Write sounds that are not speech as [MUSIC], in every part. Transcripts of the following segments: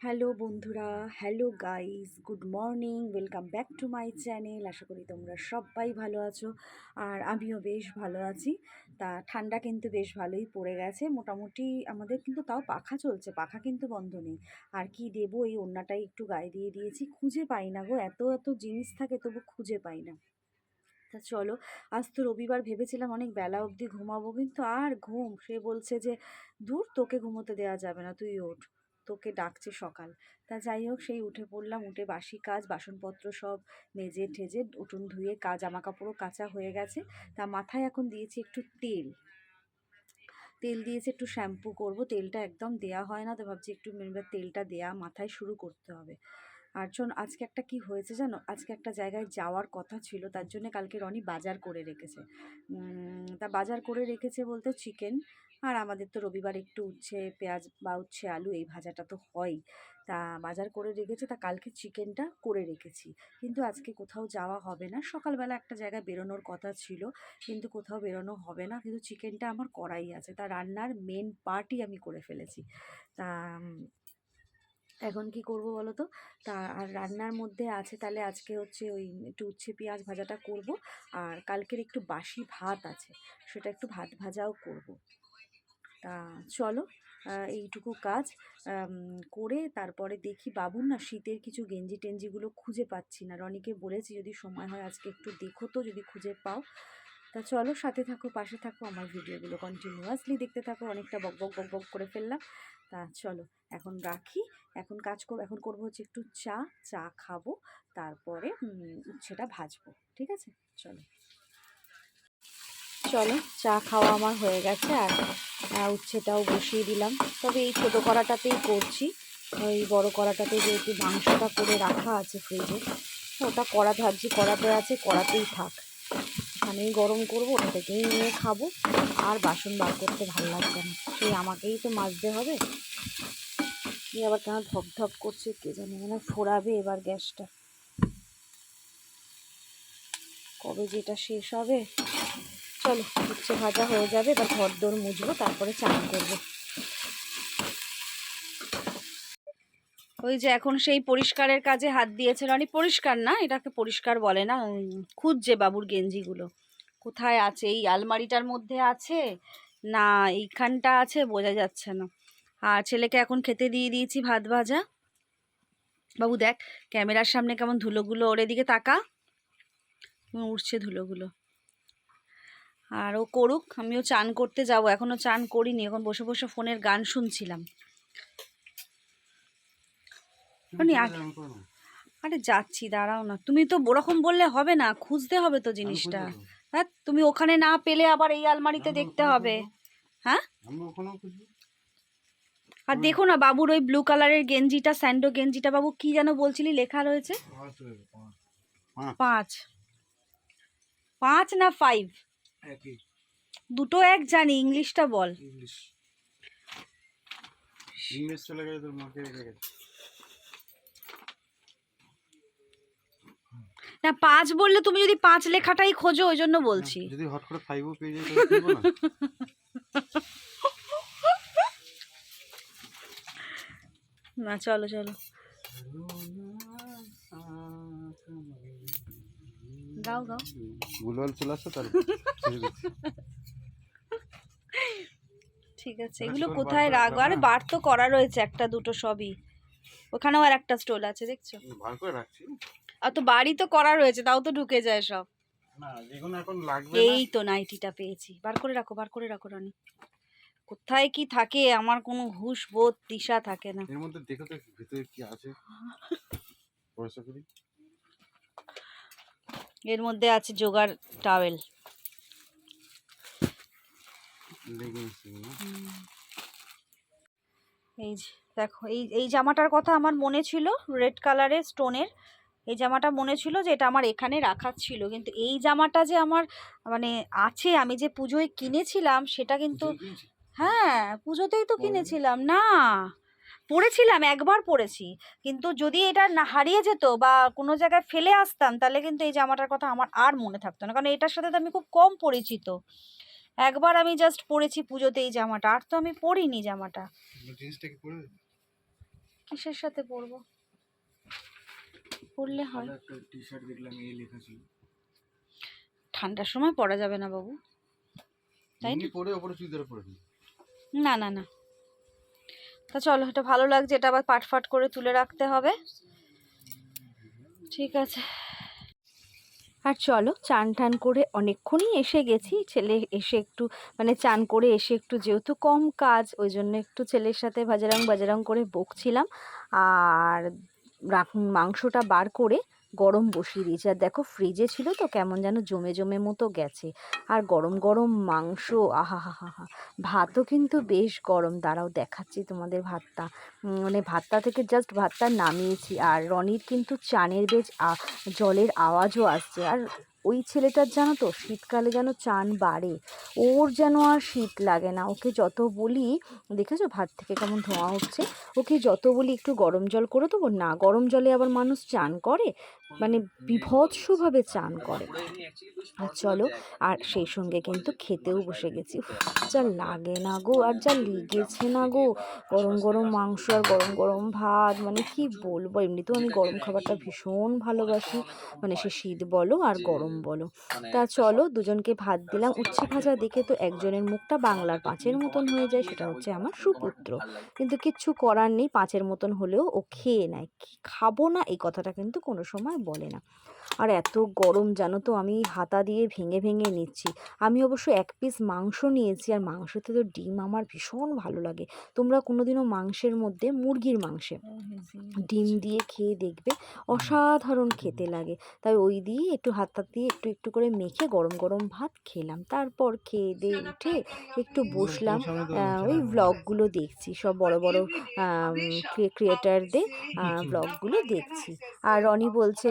Hello বন্ধুরা, hello guys good morning welcome back to my channel আশা করি তোমরা সবাই ভালো আছো আর আমিও বেশ ভালো আছি। তা ঠান্ডা কিন্তু বেশ ভালোই পড়ে গেছে। মোটামুটি আমাদের কিন্তু তাও পাখা চলছে, পাখা কিন্তু বন্ধ নেই। আর কি দেবো, এই ওড়নাটাই একটু গায়ে দিয়ে দিয়েছি, খুঁজে পাই না গো, এত এত জিনিস থাকে তবু খুঁজে পাই না। তা চলো, আজ তো রবিবার, ভেবেছিলাম অনেক বেলা অবধি ঘুমাবো, কিন্তু আর ঘুম, সে বলছে যে দূর তোকে ঘুমোতে দেওয়া যাবে না, তুই ওঠ। তোকে ডাকছে সকাল। তা যাই হোক, সেই উঠে পড়লাম, উঠে বাসি কাজ, বাসনপত্র সব মেজে ঠেজে উঠোন ধুয়ে কাজ জামা কাপড়ও কাঁচা হয়ে গেছে। তা মাথায় এখন দিয়েছি একটু তেল। তেল দিয়েছে, একটু শ্যাম্পু করব। তেলটা একদম দেয়া হয় না, তো ভাবছি একটু তেলটা দেয়া মাথায় শুরু করতে হবে। আর শোন, আজকে একটা কি হয়েছে জানো? আজকে একটা জায়গায় যাওয়ার কথা ছিল, তার জন্য কালকে রনি বাজার করে রেখেছে। তা বাজার করে রেখেছে বলতে চিকেন আর আমাদের তো রবিবার একটু উচ্ছে, পেঁয়াজ বা উচ্ছে, আলু এই ভাজাটা তো হয়ই। তা বাজার করে রেখেছে, তা কালকে চিকেনটা করে রেখেছি। কিন্তু আজকে কোথাও যাওয়া হবে না। সকালবেলা একটা জায়গায় বেরোনোর কথা ছিল, কিন্তু কোথাও বেরোনো হবে না। কিন্তু চিকেনটা আমার করাই আছে। তা রান্নার মেন পার্টই আমি করে ফেলেছি। তা, এখন কি করব বলো তো? তা আর রান্নার মধ্যে আছে, তাহলে আজকে হচ্ছে ওই একটু উচ্ছে, পেঁয়াজ ভাজাটা করব। আর কালকের একটু বাসি ভাত আছে, সেটা একটু ভাত ভাজাও করব। তা চলো এইটুকু কাজ। করে তারপরে দেখি বাবুর না শীতের কিছু গেঞ্জি টেঞ্জিগুলো খুঁজে পাচ্ছি না। রনিকে বলেছি যদি সময় হয় আজকে একটু দেখো তো, যদি খুঁজে পাও। তা চলো, সাথে থাকো, পাশে থাকো, আমার ভিডিওগুলো কন্টিনিউয়াসলি দেখতে থাকো। অনেকটা বক বক বক বক করে ফেললাম। তা চলো, এখন রাখি। এখন কাজ করব এখন করব হচ্ছে একটু চা চা খাব, তারপরে উচ্ছেটা ভাজবো। ঠিক আছে? চলো। চলো, চা খাওয়া আমার হয়ে গেছে আর উচ্ছেটাও বসিয়ে দিলাম। তবে এই ছোটো কড়াটাতেই করছি। ওই বড় কড়াটাতে যেহেতু মাংসটা করে রাখা আছে ফ্রিজে ওটা কড়া ভাবছি কড়াতে আছে, কড়াতেই থাক। ওখানেই গরম করব, ওটা থেকেই নিয়ে খাব। আর বাসন বার করতে ভালো লাগবে না। সেই আমাকেই তো মাজতে হবে। এই আবার কেন ধপ ধপ করছে, কে জানে মানে ফোড়াবে এবার গ্যাসটা। কবে যেটা শেষ হবে? চলো, উচ্ছে ভাজা হয়ে যাবে, এবার ঘর দোর মুছবো তারপরে চান করব। ওই যে এখন সেই পরিষ্কারের কাজে হাত দিয়েছে রানি পরিষ্কার না? এটাকে পরিষ্কার বলে না? খুঁজছে বাবুর গেঞ্জিগুলো। কোথায় আছে? এই আলমারিটার মধ্যে আছে? না, এইখানটা আছে, বোঝা যাচ্ছে না। আর ছেলেকে এখন খেতে দিয়ে দিয়েছি ভাত ভাজা। বাবু দেখ, ক্যামেরার সামনে কেমন ধুলোগুলো, ওর এদিকে তাকা। উঠছে ধুলোগুলো। আর ও করুক আমিও চান করতে যাব। এখনও চান করিনি এখন বসে বসে ফোনের গান শুনছিলাম। আরে যাচ্ছি দাঁড়াও না। তুমি তো ওরকম বললে হবে না খুঁজতে হবে তো জিনিসটা। হ্যাঁ তুমি ওখানে না পেলে আবার এই আলমারিতে দেখতে হবে। হ্যাঁ? আর দেখো না বাবুর ওই ব্লু কালারের গেঞ্জিটা স্যান্ডো গেঞ্জিটা বাবু কি যেন বলছিলি লেখা রয়েছে? পাঁচ পাঁচ। না ফাইভ একই। দুটো এক জানি ইংলিশটা বল। ইংলিশ। ইংলিশ চলে তোর মাকে রেখে গেছে। না পাঁচ বললে তুমি যদি পাঁচ লেখাটাই খোঁজো ওই জন্য বলছি। যদি হট করে ফাইভও পেয়ে না? না চলো চলো। গাও গাও ভুলভাল চলে আসছে তার ঠিক আছে এগুলো কোথায় রাখব আরে বার তো করা রয়েছে একটা দুটো সবই। ওখানেও আর একটা স্টোল আছে দেখছ? বার করে রাখছি। আর তো বাড়ি তো করা রয়েছে তাও তো ঢুকে যায় সব। এই তো নাইটিটা পেয়েছি। বার করে রাখো বার করে রাখো রানি। কোথায় কি থাকে আমার কোনো হুশ বোধ দিশা থাকে না। এর মধ্যে দেখো তো ভিতরে কি আছে। [LAUGHS] পয়সা করি। এর মধ্যে আছে জোগাড় টাওয়েল এই যে দেখো এই এই জামাটার কথা আমার মনে ছিল রেড কালারের স্টোনের এই জামাটা মনে ছিল যে এটা আমার এখানে রাখার ছিল কিন্তু এই জামাটা যে আমার মানে আছে আমি যে পুজোয় কিনেছিলাম সেটা কিন্তু হ্যাঁ পুজোতেই তো কিনেছিলাম না। পড়েছিলাম একবার পড়েছি। কিন্তু যদি এটা না হারিয়ে যেত বা কোনো জায়গায় ফেলে আসতাম তাহলে কিন্তু এই জামাটার কথা আমার আর মনে থাকতো না। কারণ এটার সাথে তো আমি খুব কম পরিচিত। একবার আমি জাস্ট পরেছি পুজোতে এই জামাটা আর তো আমি পরিনি জামাটা। কিসের সাথে পরবো পরলে হয়। টি শার্ট দেখলাম এই লেখা ছিল। ঠান্ডার সময় পরা যাবে না বাবু। তাই এমনি পরে ওপরে চুড়িদার পরে না না না। তা চলো, এটা ভালো লাগছে, এটা আবার পাট ফাট করে তুলে রাখতে হবে। ঠিক আছে। আর চলো, চান টান করে অনেকক্ষণই এসে গেছি। ছেলে এসে একটু মানে চান করে এসে একটু যেহেতু কম কাজ, ওই জন্য একটু ছেলের সাথে ভাজারাং বাজারাং করে বকছিলাম। আর মাংসটা বার করে গরম বসিয়ে দিয়েছি। আর দেখো ফ্রিজে ছিল তো কেমন যেন জমে জমে মতো গেছে। আর গরম গরম মাংস আহা হা ভাতও কিন্তু বেশ গরম। দাঁড়াও দেখাচ্ছি তোমাদের ভাতটা। মানে ভাতটা থেকে জাস্ট ভাতটা নামিয়েছি। আর রনির কিন্তু চানের বেশ জলের আওয়াজও আসছে। আর ওই ছেলেটার জানো তো শীতকালে যেন চান বাড়ে। ওর যেন আর শীত লাগে না। ওকে যত বলি, দেখেছ ভাত থেকে কেমন ধোঁয়া উঠছে ওকে যত বলি একটু গরম জল করে দেবো। না, গরম জলে আবার মানুষ চান করে? মানে বিভৎসভাবে চান করে। আর চলো, আর সেই সঙ্গে কিন্তু খেতেও বসে গেছি। যা লাগে না গো, আর যা লেগেছে না গো। গরম গরম মাংস আর গরম গরম ভাত মানে কি বলব? এমনিতেও আমি গরম খাবারটা ভীষণ ভালোবাসি। মানে সে শীত বলো আর গরম বলো। তা চলো দুজনকে ভাত দিলাম। উচ্ছে ভাজা দেখে তো একজনের মুখটা বাংলার পাঁচের মতন হয়ে যায় সেটা হচ্ছে আমার সুপুত্র। কিন্তু কিচ্ছু করার নেই পাঁচের মতন হলেও ও খেয়ে নেয়। খাব না এই কথাটা কিন্তু কোনো সময় বলে না। আর এত গরম জানো তো আমি হাতা দিয়ে ভেঙে ভেঙে নিচ্ছি। আমি অবশ্য এক পিস মাংস নিয়েছি আর মাংসতে তো ডিম আমার ভীষণ ভালো লাগে। তোমরা কোনোদিনও মাংসের মধ্যে মুরগির মাংসে ডিম দিয়ে খেয়ে দেখবে অসাধারণ খেতে লাগে। তাই ওই দিয়ে একটু হাতা দিয়ে একটু একটু করে মেখে গরম গরম ভাত খেলাম। তারপর খেয়ে দিয়ে উঠে একটু বসলাম ওই ভ্লগগুলো দেখছি। সব বড় বড় ক্রিয়েটারদের ব্লগগুলো দেখছি। আর রনি বলছে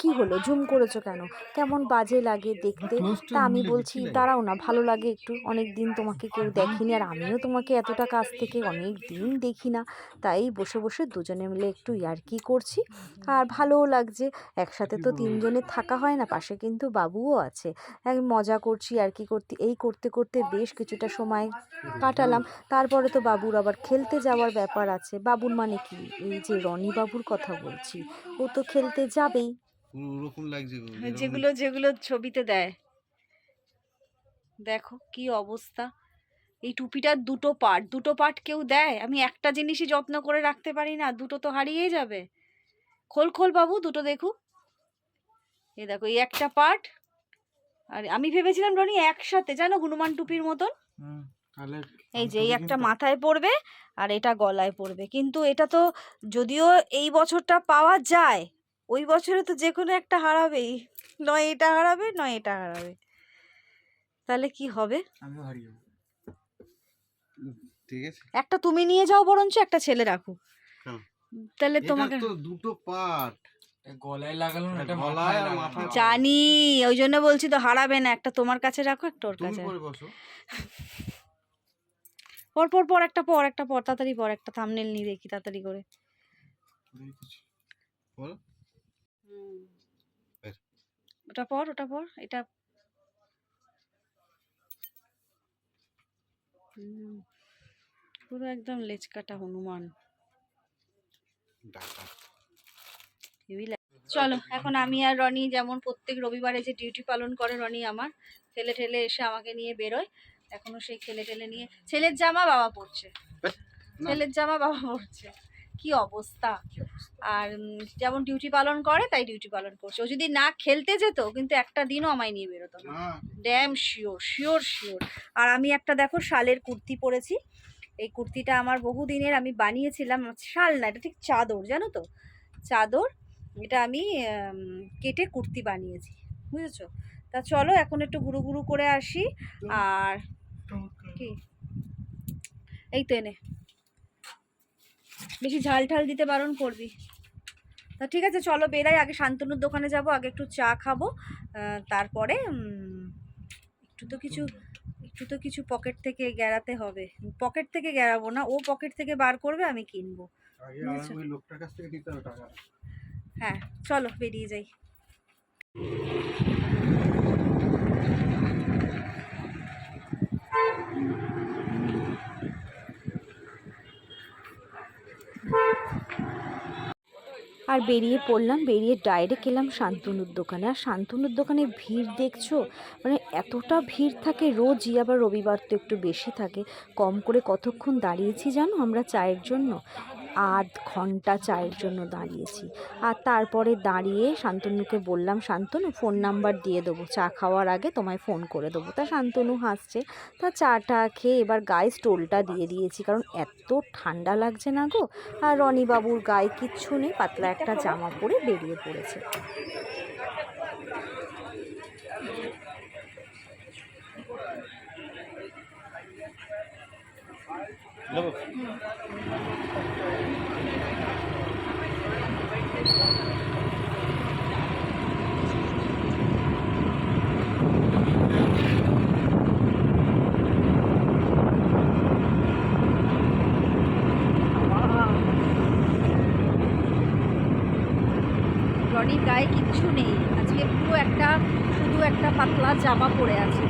কি হলো? জুম করেছ কেন? কেমন বাজে লাগে দেখতে? তা আমি বলছি দাঁড়াও না ভালো লাগে একটু। অনেক দিন তোমাকে কেউ দেখিনি আর আমিও তোমাকে এতটা কাছ থেকে অনেক দিন দেখি না তাই বসে বসে দুজনে মিলে একটু ইয়ার্কি করছি। আর ভালোও লাগছে একসাথে তো তিনজনের থাকা হয় না পাশে কিন্তু বাবুও আছে। এক মজা করছি আর কি করতে এই করতে করতে বেশ কিছুটা সময় কাটালাম। তারপরে তো বাবুর আবার খেলতে যাওয়ার ব্যাপার আছে। বাবুর মানে কি? এই যে রনি বাবুর কথা বলছি ও তো খেলতে যাবেই। পুরো ওরকম লাগছে যেগুলো যেগুলো ছবিতে দেয়। দেখো কি অবস্থা। এই টুপিটার দুটো পার্ট দুটো পার্ট কেউ দেয়? আমি একটা জিনিসই যত্ন করে রাখতে পারি না দুটো তো হারিয়েই যাবে। খোল খোল বাবু দুটো দেখুক এই দেখো এই একটা পার্ট। আর আমি ভেবেছিলাম রনি একসাথে জানো হনুমান টুপির মতন? এই যে এই একটা মাথায় পড়বে আর এটা গলায় পড়বে। কিন্তু এটা তো যদিও এই বছরটা পাওয়া যায় ওই বছরে তো যে কোনো একটা হারাবেই। নয় এটা হারাবে নয় এটা হারাবে। তাহলে কি হবে? আমিও হারিয়ে যাব। হুম, ঠিক আছে। একটা তুমি নিয়ে যাও বরঞ্চ একটা ছেলে রাখো। তাহলে তোমাকে দুটো পার্ট গলায় লাগালো না এটা গলায় আর। মাথায় জানি ওই জন্য বলছি তো হারাবে না একটা তোমার কাছে রাখো একটা ওর কাছে পরে বসো। [LAUGHS] পর পর পর একটা পর একটা পর তাড়াতাড়ি পর একটা থামনেল নিয়ে দেখি তাড়াতাড়ি করে। বলো। ওটা পর ওটা পর এটা পুরো একদম লেজ কাটা হনুমান চলো এখন আমি আর রনি যেমন প্রত্যেক রবিবারে যে ডিউটি পালন করে রনি আমার ঠেলে ঠেলে এসে আমাকে নিয়ে বেরোয়। এখনও সেই ঠেলে ঠেলে নিয়ে ছেলের জামা বাবা পরছে। না। ছেলের জামা বাবা পরছে। কি অবস্থা? আর যেমন ডিউটি পালন করে তাই ডিউটি পালন করছে। ও যদি না খেলতে যেত কিন্তু একটা দিনও আমায় নিয়ে বেরোতো না। ড্যাম শিওর শিওর শিওর আর আমি একটা দেখো শালের কুর্তি পরেছি। এই কুর্তিটা আমার বহু দিনের আমি বানিয়েছিলাম শাল না এটা ঠিক চাদর জানো তো? চাদর এটা আমি কেটে কুর্তি বানিয়েছি বুঝেছ? তা চলো এখন একটু ঘুরু ঘুরু করে আসি। আর কি? এই তো এনে। বেশি ঝাল ঠাল দিতে বারণ করবি। তা ঠিক আছে চলো বেরাই আগে শান্তনুর দোকানে যাব আগে একটু চা খাব তারপরে একটু তো কিছু একটু তো কিছু পকেট থেকে গেড়াতে হবে। পকেট থেকে গেড়াবো না ও পকেট থেকে বার করবে আমি কিনবো। হ্যাঁ চলো বেরিয়ে যাই। আর বেরিয়ে পড়লাম, বেরিয়ে ডাইরেক্ট এলাম শান্তনুর দোকানে। আর শান্তনুর দোকানে ভিড় দেখছ? মানে এতটা ভিড় থাকে, রোজই আবার রবিবার তো একটু বেশি থাকে। কম করে কতক্ষণ দাঁড়িয়েছি জানো আমরা চায়ের জন্য? আধ ঘণ্টা চায়ের জন্য দাঁড়িয়েছি। আর তারপরে দাঁড়িয়ে শান্তনুকে বললাম, শান্তনু ফোন নাম্বার দিয়ে দেবো। চা খাওয়ার আগে তোমায় ফোন করে দেবো। তা শান্তনু হাসছে। তা চাটা খেয়ে এবার গায়ে স্টোলটা দিয়ে দিয়েছি, কারণ এত ঠান্ডা লাগছে না গো। আর রনিবাবুর গায়ে কিচ্ছু নেই, পাতলা একটা জামা পরে বেরিয়ে পড়েছে। রনির গায়ে কিচ্ছু নেই। আজকে পুরো একটা শুধু একটা পাতলা জামা পরে আছে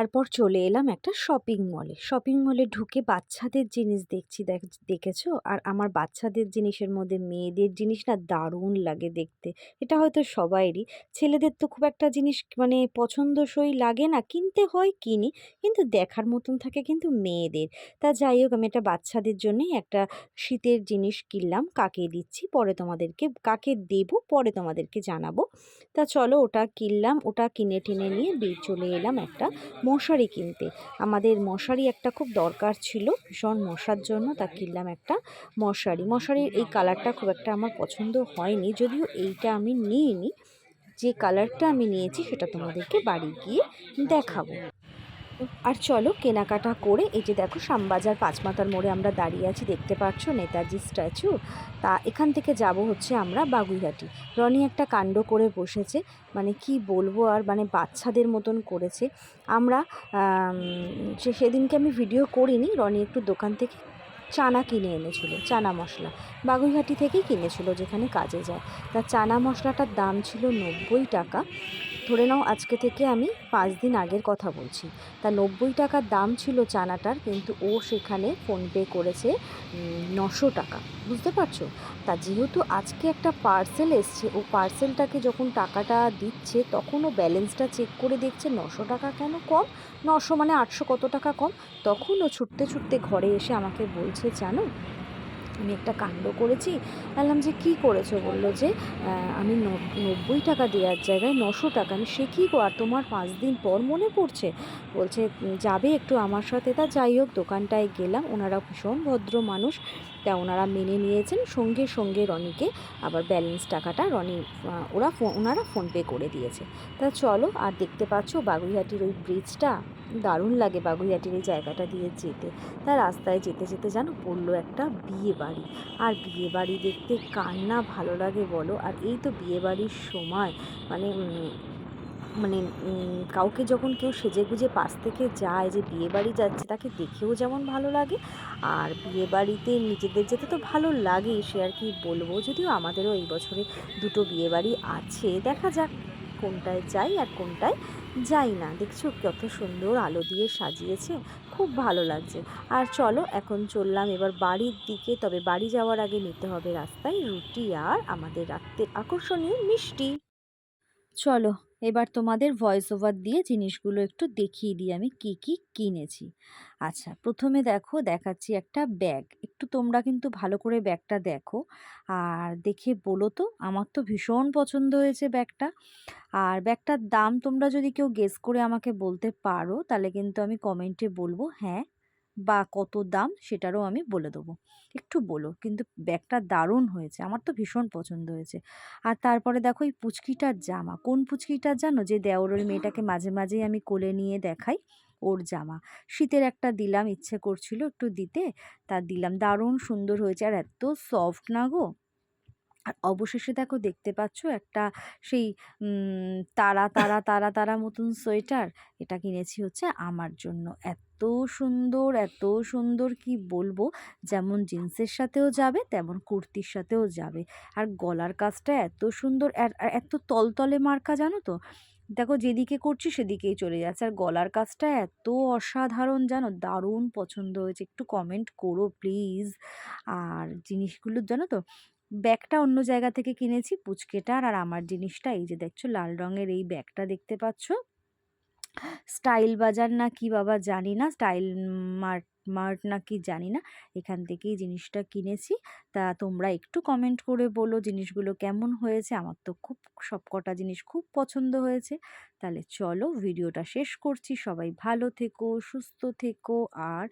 আর তারপর চলে এলাম একটা শপিং মলে শপিং মলে ঢুকে বাচ্চাদের জিনিস দেখছি, দেখ, দেখেছ? আর আমার বাচ্চাদের জিনিসের মধ্যে মেয়েদের জিনিস না দারুণ লাগে দেখতে। এটা হয়তো সবাইরই। ছেলেদের তো খুব একটা জিনিস মানে পছন্দসই লাগে না, কিনতে হয়, কিনি। কিন্তু দেখার মতন থাকে কিন্তু মেয়েদের। তা যাই হোক, আমি একটা বাচ্চাদের জন্যই একটা শীতের জিনিস কিনলাম, কাকে দিচ্ছি? পরে তোমাদেরকে, কাকে দেবো? পরে তোমাদেরকে জানাব। তা চলো, ওটা কিনলাম, ওটা কিনে টিনে নিয়ে চলে এলাম একটা মশারি কিনতে। আমাদের মশারি একটা খুব দরকার ছিল। ভীষণ মশার জন্য তা কিনলাম একটা মশারি। মশারির এই কালারটা খুব একটা আমার পছন্দ হয়নি, যদিও এইটা আমি নিইনি। যে কালারটা আমি নিয়েছি সেটা তোমাদেরকে বাড়ি গিয়ে দেখাবো। আর চলো কেনাকাটা করে এই যে দেখো শ্যামবাজার পাঁচমাতার মোড়ে আমরা দাঁড়িয়ে আছি, দেখতে পাচ্ছ নেতাজি স্ট্যাচু। তা এখান থেকে যাব হচ্ছে আমরা বাগুইহাটি। রনি একটা কাণ্ড করে বসেছে মানে কি বলব আর মানে বাচ্চাদের মতন করেছে। আমরা সেদিনকে আমি ভিডিও করিনি, রনি একটু দোকান থেকে চানা কিনে এনেছিল, চানা মশলা। বাগুইহাটি থেকেই কিনেছিল যেখানে কাজে যায়। তা চানা মশলাটার দাম ছিল নব্বই টাকা। ধরে নাও আজকে থেকে আমি পাঁচ দিন আগের কথা বলছি। তা নব্বই টাকার দাম ছিল চানাটার, কিন্তু ও সেখানে ফোনপে করেছে নশো টাকা। বুঝতে পারছ? তা যেহেতু আজকে একটা পার্সেল এসছে, ও পার্সেলটাকে যখন টাকাটা দিচ্ছে, তখন ও ব্যালেন্সটা চেক করে দেখছে নশো টাকা কেন কম? নশো মানে আটশো কত টাকা কম? তখন ও ছুটতে ছুটতে ঘরে এসে আমাকে বলছে, জানো, আমি একটা কাণ্ড করেছি। বললাম, যে কী করেছ? বলল, যে আমি নব- নব্বই টাকা দেওয়ার জায়গায় নশো টাকা আমি সে কী আর তোমার পাঁচ দিন পর মনে পড়ছে? বলছে, যাবে একটু আমার সাথে। তা যাই হোক, দোকানটায় গেলাম। ওনারা ভীষণ ভদ্র মানুষ। তা ওনারা মেনে নিয়েছেন। সঙ্গে সঙ্গে রনিকে আবার ব্যালেন্স টাকাটা রনি ওরা ওনারা ফোনপে করে দিয়েছে। তা চলো, আর দেখতে পাচ্ছ বাগুইহাটির ওই ব্রিজটা দারুণ লাগে বাগুইহাটির এই জায়গাটা দিয়ে যেতে। তা রাস্তায় যেতে যেতে যেন পড়ল একটা বিয়ে বাড়ি আর বিয়ে বাড়ি দেখতে কার না ভালো লাগে বলো? আর এই তো বিয়ে বাড়ির সময় মানে মানে কাউকে যখন কেউ সেজে গুজে পাশ থেকে যায় যে বিয়ে বাড়ি যাচ্ছে, তাকে দেখেও যেমন ভালো লাগে। আর বিয়ে বাড়িতে নিজেদের যেতে তো ভালো লাগে, সে আর কি বলব। যদিও আমাদেরও এই বছরে দুটো বিয়ে বাড়ি আছে। দেখা যাক কোনটায় যাই আর কোনটায় যাই না। দেখছ কত সুন্দর আলো দিয়ে সাজিয়েছে, খুব ভালো লাগছে। আর চলো, এখন চললাম এবার বাড়ির দিকে। তবে বাড়ি যাওয়ার আগে নিতে হবে রাস্তায় রুটি আর আমাদের রাত্রের আকর্ষণীয় মিষ্টি। চলো এবার তোমাদের ভয়েস ওভার দিয়ে জিনিসগুলো একটু দেখিয়ে দিই, আমি কি কি কিনেছি। আচ্ছা প্রথমে দেখো, দেখাচ্ছি একটা ব্যাগ একটু তোমরা কিন্তু ভালো করে ব্যাগটা দেখো। আর দেখে বলো তো, আমার তো ভীষণ পছন্দ হয়েছে ব্যাগটা আর ব্যাগটার দাম তোমরা যদি কেউ গেস করে আমাকে বলতে পারো, তাহলে কিন্তু আমি কমেন্টে বলব হ্যাঁ বা কত দাম সেটারও আমি বলে দেবো। একটু বলো, কিন্তু ব্যাগটা দারুণ হয়েছে, আমার তো ভীষণ পছন্দ হয়েছে। আর তারপরে দেখো এই পুচকিটার জামা, কোন পুচকিটার জানো? যে দেওরের মেয়েটাকে মাঝে মাঝেই আমি কোলে নিয়ে দেখাই ওর জামা। শীতের একটা দিলাম, ইচ্ছে করছিল একটু দিতে, তা দিলাম। দারুণ সুন্দর হয়েছে, আর এত সফট না গো। আর অবশেষে দেখো দেখতে পাচ্ছ একটা সেই তারা তারা তারা তারা মতন সোয়েটার এটা কিনেছি হচ্ছে আমার জন্য। এত সুন্দর এত সুন্দর কি বলব? যেমন জিন্সের সাথেও যাবে, তেমন কুর্তির সাথেও যাবে। আর গলার কাজটা এত সুন্দর এত তলতলে মার্কা জানো তো? দেখো যেদিকে করছি সেদিকেই চলে যাচ্ছে। আর গলার কাজটা এত অসাধারণ জানো? দারুণ পছন্দ হয়েছে। একটু কমেন্ট করো প্লিজ আর জিনিসগুলো জানো তো? ব্যাগটা অন্য জায়গা থেকে কিনেছি, পুচকেটার আর আমার জিনিসটা। এই যে দেখছ, লাল রঙের এই ব্যাগটা দেখতে পাচ্ছ। স্টাইল বাজার না কি বাবা জানি না, স্টাইল মার্ট মার্ট না কি জানি না। এখান থেকেই জিনিসটা কিনেছি। তা তোমরা একটু কমেন্ট করে বলো জিনিসগুলো কেমন হয়েছে। আমার তো খুব সব কটা জিনিস খুব পছন্দ হয়েছে। তাহলে চলো, ভিডিওটা শেষ করছি। সবাই ভালো থেকো, সুস্থ থেকো। আর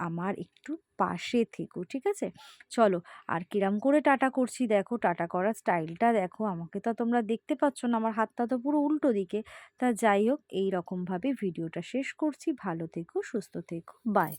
আমার একটু পাশে থেকো, ঠিক আছে? চলো, আর কিরাম করে টাটা করছি, দেখো, টাটা করার স্টাইলটা দেখো, আমাকে তো তোমরা দেখতে পাচ্ছ না, আমার হাতটা তো পুরো উল্টো দিকে। তা যাই হোক, এই রকমভাবে ভিডিওটা শেষ করছি, ভালো থেকো, সুস্থ থেকো বাই